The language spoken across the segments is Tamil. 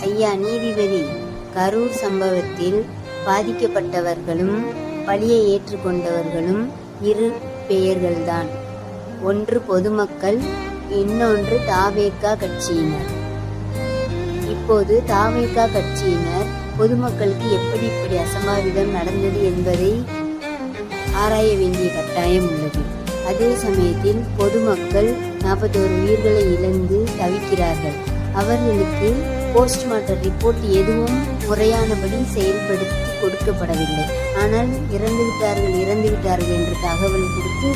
ஐயா நீதிபதி கரூர் சம்பவத்தில் பாதிக்கப்பட்டவர்களும் பழியை ஏற்றுக்கொண்டவர்களும் இரு பெயர்கள்தான். ஒன்று பொதுமக்கள் இன்னொன்று தாவேக்கா கட்சியினர். இப்போது தாவேக்கா கட்சியினர் பொதுமக்களுக்கு எப்படி இப்படி அசம்பாவிதம் நடந்தது என்பதை ஆராய வேண்டிய கட்டாயம் உள்ளது. அதே சமயத்தில் பொதுமக்கள் நாற்பத்தோரு உயிர்களை இழந்து தவிக்கிறார்கள். அவர்களுக்கு போஸ்ட்மார்ட்டம் ரிப்போர்ட் எதுவும் முறையானபடி செயல்படுத்தி கொடுக்கப்படவில்லை. ஆனால் இறந்துவிட்டார்கள் இறந்துவிட்டார்கள் என்று என்ற தகவல் கொடுத்து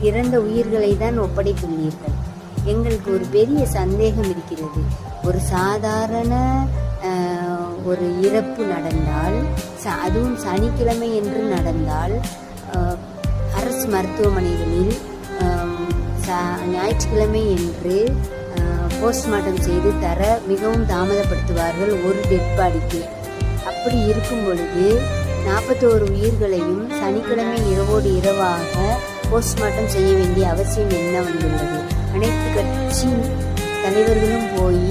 இறந்த உயிர்களை தான் ஒப்படைத்துள்ளீர்கள். எங்களுக்கு ஒரு பெரிய சந்தேகம் இருக்கிறது. ஒரு சாதாரண ஒரு இறப்பு நடந்தால் ச- அதுவும் சனிக்கிழமை என்று நடந்தால் அரசு மருத்துவமனைகளில் ஞாயிற்றுக்கிழமை என்று போஸ்ட்மார்ட்டம் செய்து தர மிகவும் தாமதப்படுத்துவார்கள் ஒரு டெட் பாடிக்கு அப்படி இருக்கும் பொழுது நாற்பத்தோரு உயிர்களையும் சனிக்கிழமை இரவோடு இரவாக போஸ்ட்மார்ட்டம் செய்ய வேண்டிய அவசியம் என்ன வந்துள்ளது அனைத்து கட்சி தலைவர்களும் போய்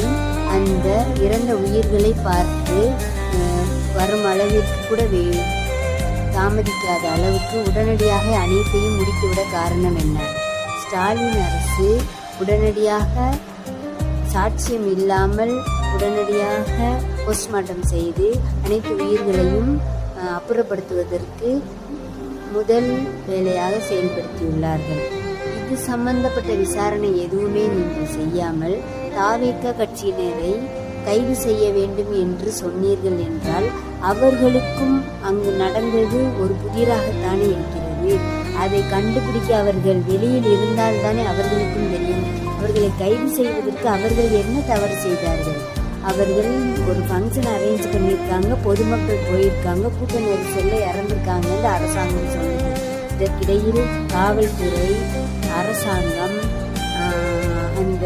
அந்த இறந்த உயிர்களை பார்த்து வரும் அளவிற்கு கூட வே தாமதிக்காத அளவுக்கு உடனடியாக அனைத்தையும் முடித்துவிட காரணம் என்ன? ஸ்டாலின் அரசு உடனடியாக சாட்சியம் இல்லாமல் உடனடியாக போஸ்ட்மார்ட்டம் செய்து அனைத்து உயிர்களையும் அப்புறப்படுத்துவதற்கு முதல் வேலையாக செயல்படுத்தியுள்ளார்கள். இது சம்பந்தப்பட்ட விசாரணை எதுவுமே நீங்கள் செய்யாமல் தாவேக்க கட்சியினரை கைது செய்ய வேண்டும் என்று சொன்னீர்கள் என்றால் அவர்களுக்கும் அங்கு நடந்தது ஒரு புதிராகத்தானே இருக்கிறது. அதை கண்டுபிடிக்க அவர்கள் வெளியில் இருந்தால் தானே அவர்களுக்கும் தெரியும். அவர்களை கைது செய்வதற்கு அவர்கள் என்ன தவறு செய்தார்கள்? அவர்கள் ஒரு ஃபங்க்ஷன் அரேஞ்ச் பண்ணியிருக்காங்க பொதுமக்கள் போயிருக்காங்க கூட்ட சொல்ல இறந்துருக்காங்கன்னு அரசாங்கம் சொல்லுது. இதற்கிடையில் காவல்துறை அரசாங்கம் அந்த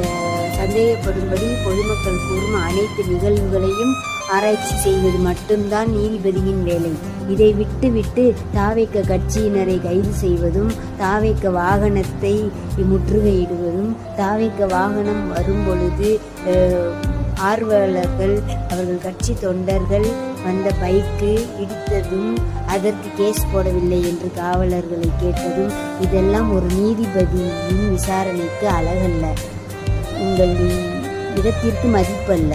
சந்தேகப்படும்படி பொதுமக்கள் கூறும் அனைத்து நிகழ்வுகளையும் ஆராய்ச்சி செய்வது மட்டும்தான் நீதிபதியின் வேலை. இதை விட்டுவிட்டு தாவைக்க கட்சியினரை கைது செய்வதும் தாவைக்க வாகனத்தை முற்றுகையிடுவதும் தாவைக்க வாகனம் வரும் பொழுது ஆர்வலர்கள் அவர்கள் கட்சி தொண்டர்கள் வந்த பைக்கு இடித்ததும் அதற்கு கேஸ் போடவில்லை என்று காவலர்களை கேட்டதும் இதெல்லாம் ஒரு நீதிபதியின் விசாரணைக்கு அழகல்ல. உங்கள் இடத்திற்கு மதிப்பல்ல.